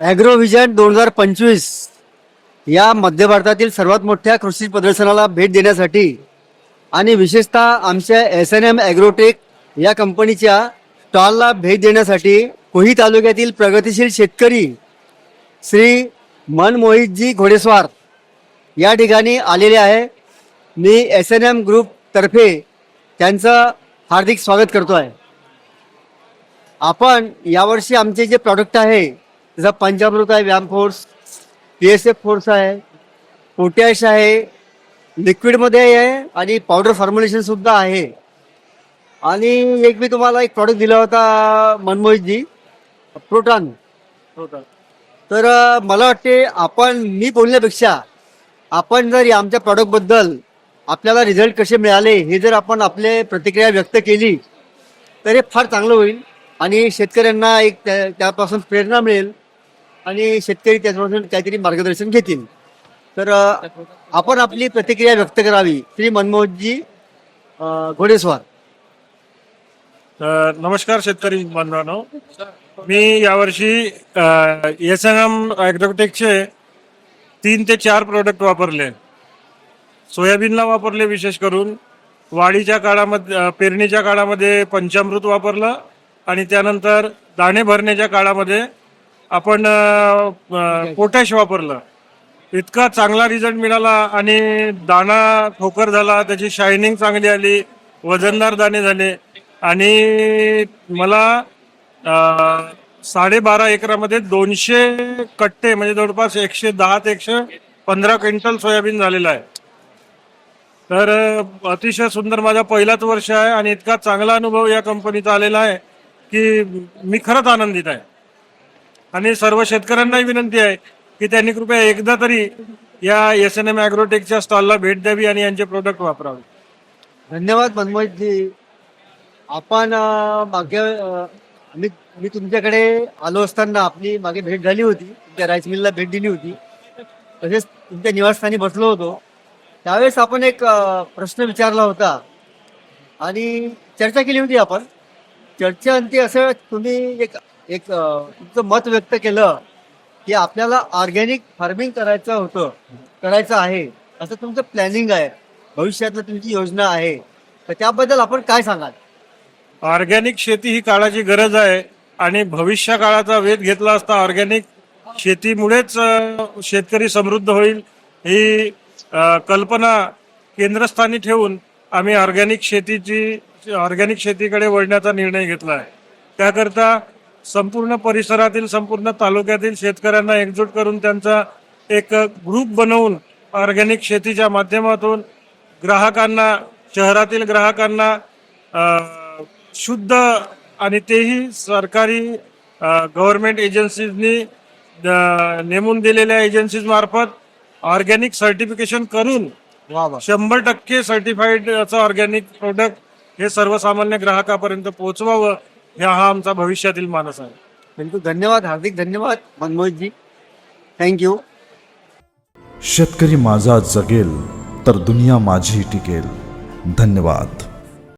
ॲग्रोव्हिजन दोन हजार पंचवीस या मध्य भारतातील सर्वात मोठ्या कृषी प्रदर्शनाला भेट देण्यासाठी आणि विशेषतः आमच्या एस एन एम ॲग्रोटेक या कंपनीच्या स्टॉलला भेट देण्यासाठी कोही तालुक्यातील प्रगतिशील शेतकरी श्री मनमोहितजी घोडेस्वार या ठिकाणी आलेले आहे. मी एस एन एम ग्रुपतर्फे त्यांचं हार्दिक स्वागत करतो आहे आपण यावर्षी आमचे जे प्रॉडक्ट आहे जसं पंचामृत आहे व्यायाम force P S F force आहे पोटॅश आहे लिक्विडमध्ये आहे आणि पावडर फॉर्म्युलेशन सुद्धा आहे. आणि एक मी तुम्हाला एक प्रॉडक्ट दिला होता मनमोहितजी प्रोटॉन तर मला वाटते आपण मी बोलण्यापेक्षा आपण जर या आमच्या प्रॉडक्टबद्दल आपल्याला रिझल्ट कसे मिळाले हे जर आपण आपले प्रतिक्रिया व्यक्त केली तर हे फार चांगलं होईल आणि शेतकऱ्यांना एक त्या- त्यापासून प्रेरणा मिळेल. आणि शेतकरी त्याच्यापासून काहीतरी मार्गदर्शन घेतील. तर आपण आपली प्रतिक्रिया व्यक्त करावी श्री मनमोहनजी घोडेस्वार. तर नमस्कार शेतकरी बांधवांनो. मी यावर्षी एस एन एम ॲग्रोटेकचे तीन ते चार प्रोडक्ट वापरले. सोयाबीनला वापरले विशेष करून. वाढीच्या काळामध्ये पेरणीच्या काळामध्ये पंचामृत वापरलं आणि त्यानंतर दाणे भरण्याच्या काळामध्ये आपण पोटॅश वापरलं. इतका चांगला रिझल्ट मिळाला आणि दाणा ठोकर झाला त्याची शायनिंग चांगली आली वजनदार दाणे झाले. आणि मला साडेबारा एकरामध्ये दोनशे कट्टे म्हणजे जवळपास एकशे दहा ते एकशे पंधरा क्विंटल सोयाबीन झालेलं आहे. तर अतिशय सुंदर माझा पहिलाच वर्ष आहे आणि इतका चांगला अनुभव या कंपनीचा आलेला आहे की मी खरंच आनंदित आहे. आणि सर्व शेतकऱ्यांनाही विनंती आहे की त्यांनी कृपया एकदा तरी या एस एन एम ॲग्रोटेकच्या स्टॉलला भेट द्यावी आणि यांचे प्रोडक्ट वापरावे. धन्यवाद मनमोहनजी आपण मागे मी मी तुमच्याकडे आलो असताना आपली मागे भेट झाली होती. तुमच्या राईस मिलला भेट दिली होती. तसेच तुमच्या निवासस्थानी बसलो होतो. त्यावेळेस आपण एक प्रश्न विचारला होता. आणि चर्चा केली होती आपण. चर्चा अंती असं तुम्ही एक एक तुमचं मत व्यक्त केलं की आपल्याला ऑर्गॅनिक फार्मिंग करायचं होतं करायचं आहे असं तुमचं प्लॅनिंग आहे भविष्यातलं तुमची योजना आहे तर त्याबद्दल आपण काय सांगाल? ऑर्गॅनिक शेती ही काळाची गरज आहे आणि भविष्य काळाचा वेध घेतला असता ऑर्गॅनिक शेतीमुळेच शेतकरी समृद्ध होईल ही कल्पना केंद्रस्थानी ठेवून आम्ही ऑर्गॅनिक शेतीची ऑर्गॅनिक शेतीकडे वळण्याचा निर्णय घेतला आहे. त्याकरता संपूर्ण परिसरातील संपूर्ण तालुक्यातील शेतकऱ्यांना एकजूट करून त्यांचा एक ग्रुप बनवून ऑर्गॅनिक शेतीच्या माध्यमातून ग्राहकांना शहरातील ग्राहकांना शुद्ध आणि तेही सरकारी गव्हर्नमेंट एजन्सीजनी नेमून दिलेल्या एजन्सीज मार्फत ऑर्गॅनिक सर्टिफिकेशन करून शंभर टक्के सर्टिफाईड असं ऑर्गॅनिक प्रोडक्ट हे सर्वसामान्य ग्राहकापर्यंत पोहोचवावं. हा हा आमचा भविष्यातील मानस आहे. बिलकुल धन्यवाद हार्दिक धन्यवाद मनमोहनजी. थँक्यू शेतकरी माझा जगेल तर दुनिया माझी टिकेल. धन्यवाद.